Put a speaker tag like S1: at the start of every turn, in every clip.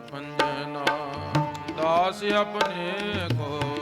S1: ਪੰਜਨਾ ਦਾਸ ਆਪਣੇ ਕੋ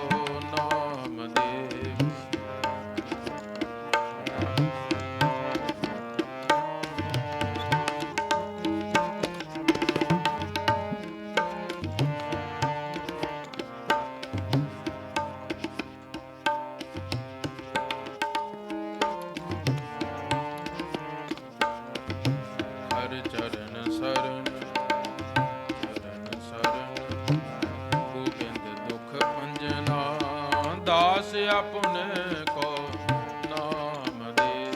S1: ਦਾਸ ਆਪਣੇ ਕੋ ਨਾਮ ਦੇ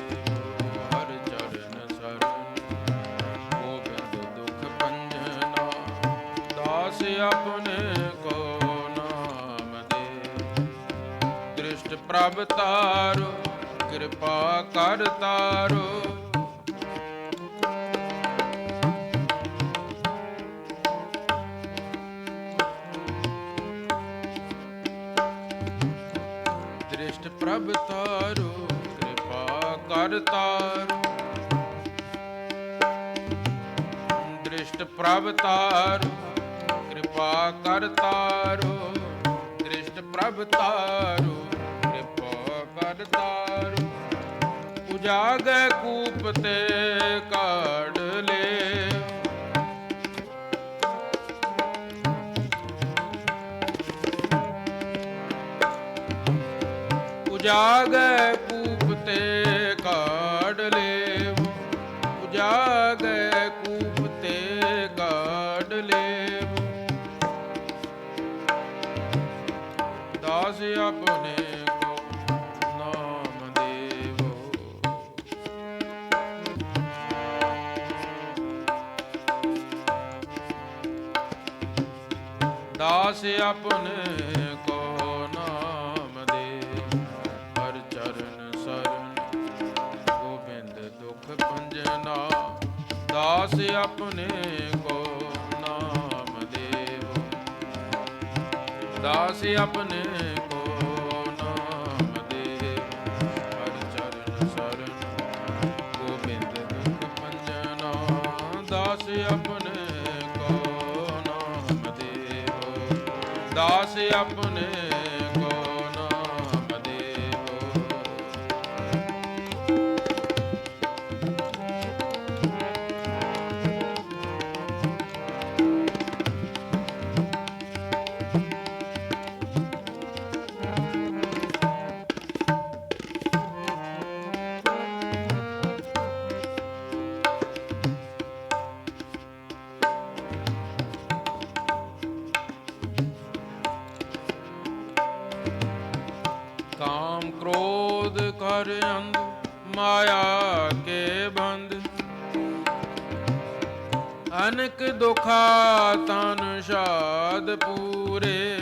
S1: ਹਰ ਚਰਨ ਸਰਨ ਗੋਬਿੰਦ ਦੁਖ ਪੰਜਨਾ, ਦਾਸ ਆਪਣੇ ਕੋ ਨਾਮ ਦੇ। ਦ੍ਰਿਸ਼ਟ ਪ੍ਰਭ ਤਾਰੋ, ਕਿਰਪਾ ਕਰ ਤਾਰੋ ਦ੍ਰਿਸ਼ਟ ਪ੍ਰਭ ਤਾਰੋ, ਕਿਰਪਾ ਕਰ ਤਾਰੋ। ਦ੍ਰਿਸ਼ਟ ਪ੍ਰਭ ਤਾਰੋ, ਕਿਰਪਾ ਕਰ ਤਾਰੋ। ਦ੍ਰਿਸ਼ਟ ਪ੍ਰਭ ਤਾਰੋ, ਕਿਰਪਾ ਕਰ ਤਾਰੋ। ਉਜਾਗੈ ਕੂਪ ਤੇ ਕਾੜ ਉਜਾਗੈ ਕੂਪ ਤੇ ਕਾੜ ਲੇਵ। ਉਜਾਗੈ ਕੂਪ ਤੇ ਕਾੜ ਲੇਵ। ਦਾਸ ਆਪਣੇ ਕੋ ਨਾਮ ਦੇਵੋ। ਦਾਸ ਆਪਣੇ ਕੋ ਦਾਸ ਆਪਣੇ ਕੋ ਨਾਮ ਦੇਵ। ਦਾਸ ਆਪਣੇ ਕੋ ਨਾਮ ਦੇਵ। ਹਰ ਚਰਨ ਸਰਨ ਗੋਬਿੰਦ ਦੁਖ ਪੰਜਨਾ ਦਾਸ ਆਪਣੇ ਕੋ ਨਾਮ ਦੇਵੋ। ਦਾਸ ਆਪਣੇ ਕ੍ਰੋਧ ਕਰ ਅੰਧ ਮਾਇਆ ਕੇ ਬੰਦ। ਅਨਕ ਦੁਖਾ ਤਨ ਸ਼ਾਦ ਪੂਰੇ।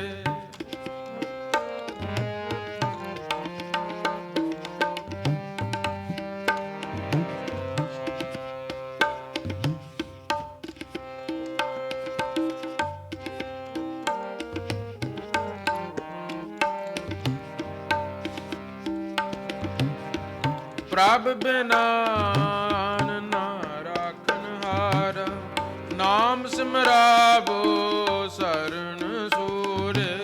S1: ਪ੍ਰਭ ਬਿਨਾ ਨਾ ਰਾਖਨ ਹਾਰ, ਨਾਮ ਸਿਮਰਾਵੋ ਸ਼ਰਨ ਸੂਰੇ।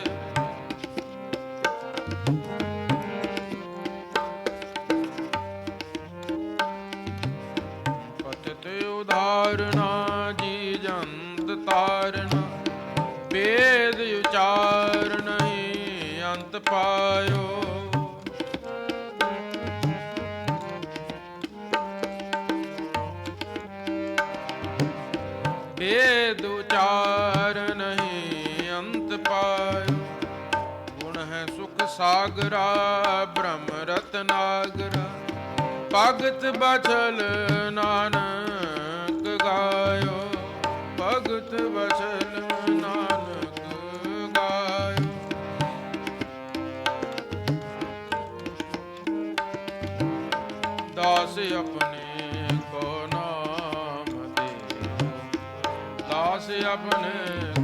S1: ਪਤਿਤ ਉਧਾਰਨਾ, ਜੀ ਜੰਤ ਤਾਰਨਾ, ਵੇਦ ਉਚਾਰ ਨਹੀਂ ਅੰਤ ਪਾਇਓ। ਅੰਤ ਪਾਇਓ ਗੁਣ ਹੈ ਸੁਖ ਸਾਗਰਾ, ਬ੍ਰਹਮ ਰਤਨਾਗਰਾ। ਭਗਤ ਬਚਲ ਨਾਨਕ ਗਾਇਓ। ਭਗਤ ਬਚਲ ਨਾਨਕ ਗਾਇਓ। ਦਾਸ ਆਪਣੇ ਕੋ ਨਾਮ ਦੇ ਦਾਸ ਆਪਣੇ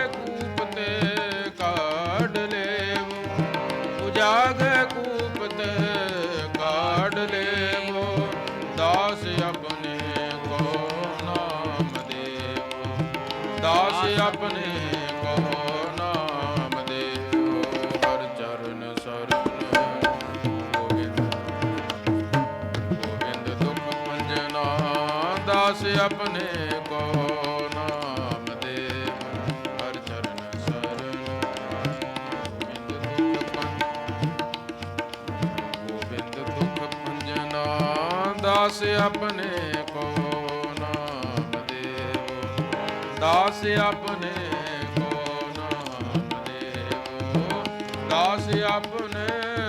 S1: ਦਾਸ ਆਪਣੇ ਕੋ ਨਾਮ ਦੇਵੋ ਦਾਸ ਆਪਣੇ ਕੋ ਨਾਮ ਦੇਵੋ ਹਰ ਚਰਨ ਸਰਨ ਗੋਬਿੰਦ ਗੋਬਿੰਦ ਦੁਖ ਪੰਜਨਾ ਦਾਸ ਆਪਣੇ ਦਾਸ ਆਪਣੇ ਕੋ ਨਾਮ ਦੇਵ। ਦਾਸ ਆਪਣੇ ਕੋ ਨਾਮ ਦੇਵ। ਦਾਸ ਆਪਣੇ